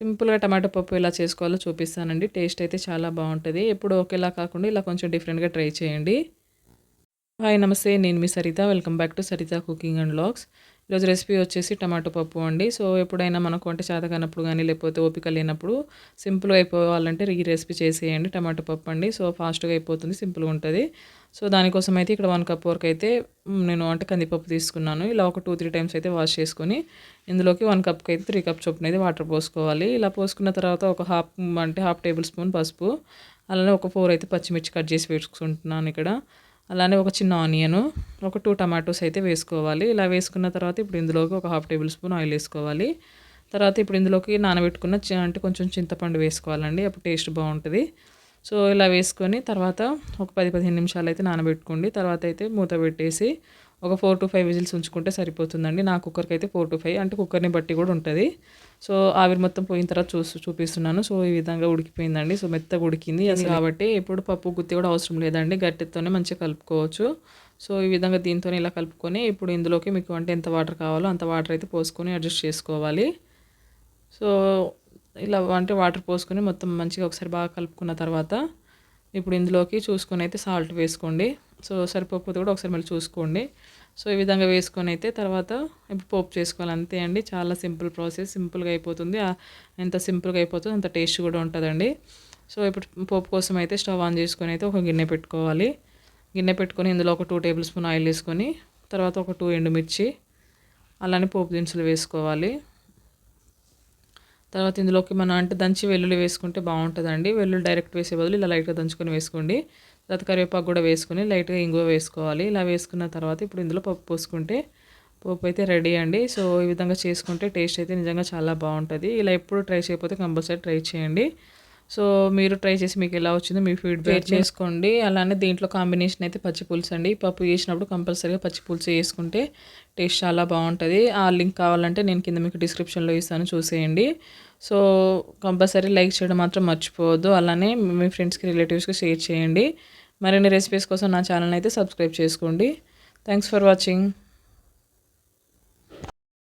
సింపుల్‌గా టమాటో పప్పు ఎలా చేసుకోవాలో చూపిస్తానండి. టేస్ట్ అయితే చాలా బాగుంటుంది ఎప్పుడు ఒకేలా కాకుండా ఇలా కొంచెం డిఫరెంట్‌గా ట్రై చేయండి. హాయ్ నమస్తే నేను మీ Saritha welcome back to Saritha cooking and logs ఈరోజు రెసిపీ వచ్చేసి టమాటో పప్పు అండి. సో ఎప్పుడైనా మనకు వంట చేతకానప్పుడు కానీ లేకపోతే ఓపిక లేనప్పుడు సింపుల్గా అయిపోవాలంటే ఈ రెసిపీ చేసేయండి. టమాటో పప్పు అండి. సో ఫాస్ట్గా అయిపోతుంది సింపుల్గా ఉంటుంది. సో దానికోసం అయితే ఇక్కడ వన్ కప్ వరకు అయితే నేను అంటే కందిపప్పు తీసుకున్నాను. ఇలా ఒక టూ త్రీ టైమ్స్ అయితే వాష్ చేసుకొని ఇందులోకి వన్ కప్కి అయితే త్రీ కప్ చొప్పున అయితే వాటర్ పోసుకోవాలి. ఇలా పోసుకున్న తర్వాత ఒక హాఫ్ అంటే హాఫ్ టేబుల్ స్పూన్ పసుపు అలానే ఒక ఫోర్ అయితే పచ్చిమిర్చి కట్ చేసి వేసుకుంటున్నాను ఇక్కడ. అలానే ఒక చిన్న ఆనియన్ ఒక టూ టమాటోస్ అయితే వేసుకోవాలి. ఇలా వేసుకున్న తర్వాత ఇప్పుడు ఇందులోకి ఒక హాఫ్ టేబుల్ స్పూన్ ఆయిల్ వేసుకోవాలి. తర్వాత ఇప్పుడు ఇందులోకి నానబెట్టుకున్న అంటే కొంచెం చింతపండు వేసుకోవాలండి అప్పుడు టేస్ట్ బాగుంటుంది. సో ఇలా వేసుకొని తర్వాత ఒక పది పదిహేను నిమిషాలు అయితే నానబెట్టుకోండి. తర్వాత అయితే మూత పెట్టేసి ఒక ఫోర్ టు ఫైవ్ విజిల్స్ ఉంచుకుంటే సరిపోతుందండి. నా కుక్కర్కి అయితే ఫోర్ టు ఫైవ్ అంటే కుక్కర్ని బట్టి కూడా ఉంటుంది. సో ఆవిరి మొత్తం పోయిన తర్వాత చూసి చూపిస్తున్నాను. సో ఈ విధంగా ఉడికిపోయిందండి. సో మెత్తగా ఉడికింది. అది కాబట్టి ఇప్పుడు పప్పు గుత్తి కూడా అవసరం లేదండి. గట్టితోనే మంచిగా కలుపుకోవచ్చు. సో ఈ విధంగా దీంతోనే ఇలా కలుపుకొని ఇప్పుడు ఇందులోకి మీకు అంటే ఎంత వాటర్ కావాలో అంత వాటర్ అయితే పోసుకొని అడ్జస్ట్ చేసుకోవాలి. సో ఇలా అంటే వాటర్ పోసుకొని మొత్తం మంచిగా ఒకసారి బాగా కలుపుకున్న తర్వాత ఇప్పుడు ఇందులోకి చూసుకొని అయితే సాల్ట్ వేసుకోండి. సో సరిపోకపోతే కూడా ఒకసారి మళ్ళీ చూసుకోండి. సో ఈ విధంగా వేసుకొని అయితే తర్వాత ఇప్పుడు పోపు చేసుకోవాలి. అంతే అండి. చాలా సింపుల్ ప్రాసెస్. సింపుల్గా అయిపోతుంది. ఎంత సింపుల్గా అయిపోతుందో అంత టేస్ట్ కూడా ఉంటుందండి. సో ఇప్పుడు పోపు కోసం అయితే స్టవ్ ఆన్ చేసుకొని అయితే ఒక గిన్నె పెట్టుకోవాలి. గిన్నె పెట్టుకొని ఇందులో ఒక టూ టేబుల్ స్పూన్ ఆయిల్ వేసుకొని తర్వాత ఒక టూ ఎండుమిర్చి అలానే పోపు దినుసులు వేసుకోవాలి. తర్వాత ఇందులోకి మనం అంటే దంచి వెల్లుల్లి వేసుకుంటే బాగుంటుందండి. వెల్లుల్లి డైరెక్ట్ వేసే బదులు ఇలా లైట్గా దంచుకొని వేసుకోండి. తర్వాత కరివేపాకు కూడా వేసుకుని లైట్గా ఇంగువ వేసుకోవాలి. ఇలా వేసుకున్న తర్వాత ఇప్పుడు ఇందులో పప్పు పోసుకుంటే పప్పు అయితే రెడీ అండి. సో ఈ విధంగా చేసుకుంటే టేస్ట్ అయితే నిజంగా చాలా బాగుంటుంది. ఇలా ఎప్పుడు ట్రై చేయకపోతే కంపల్సరీ ట్రై చేయండి. సో మీరు ట్రై చేసి మీకు ఎలా వచ్చిందో మీ ఫీడ్బ్యాక్ చేసుకోండి. అలానే దీంట్లో కాంబినేషన్ అయితే పచ్చి పులుసు అండి. పప్పు చేసినప్పుడు కంపల్సరీగా పచ్చి పులుసు వేసుకుంటే టేస్ట్ చాలా బాగుంటుంది. ఆ లింక్ కావాలంటే నేను కింద మీకు డిస్క్రిప్షన్లో ఇస్తాను చూసేయండి. సో కంపల్సరీ లైక్ చేయడం మాత్రం మర్చిపోవద్దు. అలానే మీ ఫ్రెండ్స్కి రిలేటివ్స్కి షేర్ చేయండి. మరిన్ని రెసిపీస్ కోసం నా ఛానల్ అయితే సబ్స్క్రైబ్ చేసుకోండి. Thanks for watching